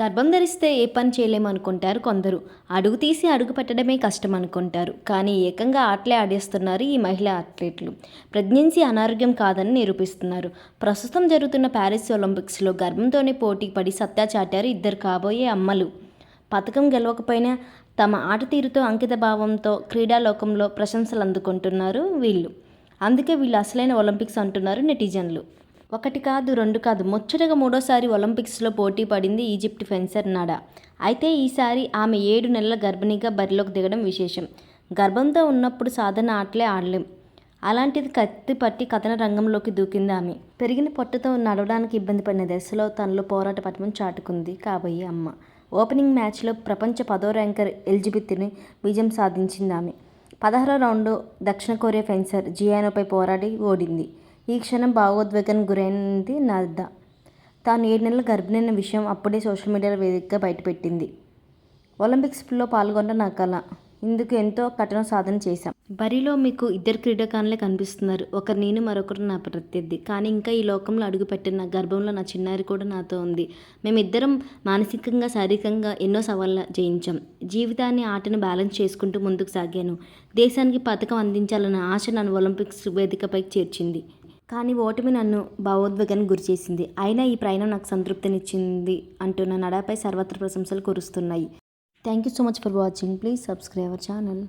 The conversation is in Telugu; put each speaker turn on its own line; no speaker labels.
గర్భం ధరిస్తే ఏ పని చేయలేమనుకుంటారు కొందరు. అడుగు తీసి అడుగు పెట్టడమే కష్టం అనుకుంటారు కానీ ఏకంగా ఆటలే ఆడేస్తున్నారు ఈ మహిళా అథ్లెట్లు. ప్రెగ్నెన్సీ అనారోగ్యం కాదని నిరూపిస్తున్నారు. ప్రస్తుతం జరుగుతున్న ప్యారిస్ ఒలింపిక్స్లో గర్భంతోనే పోటీ పడి సత్తా చాటారు ఇద్దరు కాబోయే అమ్మలు. పథకం గెలవకపోయినా తమ ఆట తీరుతో అంకిత భావంతో క్రీడాలోకంలో ప్రశంసలు అందుకుంటున్నారు వీళ్ళు. అందుకే వీళ్ళు అసలైన ఒలింపిక్స్ అంటున్నారు నెటిజన్లు. ఒకటి కాదు రెండు కాదు. ముచ్చటగా మూడోసారి ఒలింపిక్స్లో పోటీ పడింది ఈజిప్ట్ ఫెన్సర్ నాడా. అయితే ఈసారి ఆమె ఏడు నెలల గర్భిణిగా బరిలోకి దిగడం విశేషం. గర్భంతో ఉన్నప్పుడు సాధారణ ఆటలే ఆడలేం. అలాంటిది కత్తి పట్టి కథన రంగంలోకి దూకింది ఆమె. పెరిగిన పొట్టతో నడవడానికి ఇబ్బంది పడిన దశలో తనలో పోరాట పటమని చాటుకుంది కాబోయే అమ్మ. ఓపెనింగ్ మ్యాచ్లో ప్రపంచ పదో ర్యాంకర్ ఎలిజబెత్ని విజయం సాధించింది ఆమె. పదహారో రౌండ్ దక్షిణ కొరియా ఫెన్సర్ జియానోపై పోరాడి ఓడింది. ఈ క్షణం భావోద్వేగానికి గురైంది నద్దా తాను ఏడు నెలల గర్భిణైన విషయం అప్పుడే సోషల్ మీడియా వేదికగా బయటపెట్టింది. ఒలింపిక్స్లో పాల్గొన్న నా కళ ఇందుకు ఎంతో కఠిన సాధన చేశాం. బరిలో మీకు ఇద్దరు క్రీడాకారులే కనిపిస్తున్నారు. ఒకరు నేను మరొకరు నా ప్రత్యర్థి. కానీ ఇంకా ఈ లోకంలో అడుగుపెట్టిన గర్భంలో నా చిన్నారి కూడా నాతో ఉంది. మేమిద్దరం మానసికంగా శారీరకంగా ఎన్నో సవాళ్ళ జయించాం. జీవితాన్ని ఆటను బ్యాలెన్స్ చేసుకుంటూ ముందుకు సాగాను. దేశానికి పథకం అందించాలన్న ఆశ నన్ను ఒలింపిక్స్ వేదికపై చేర్చింది. కానీ ఓటమి నన్ను భావోద్వేగానికి గురిచేసింది అయినా ఈ ప్రయాణం నాకు సంతృప్తినిచ్చింది అంటున్న నడాపై సర్వత్ర ప్రశంసలు కురుస్తున్నాయి. Thank you so much for watching. Please subscribe our channel.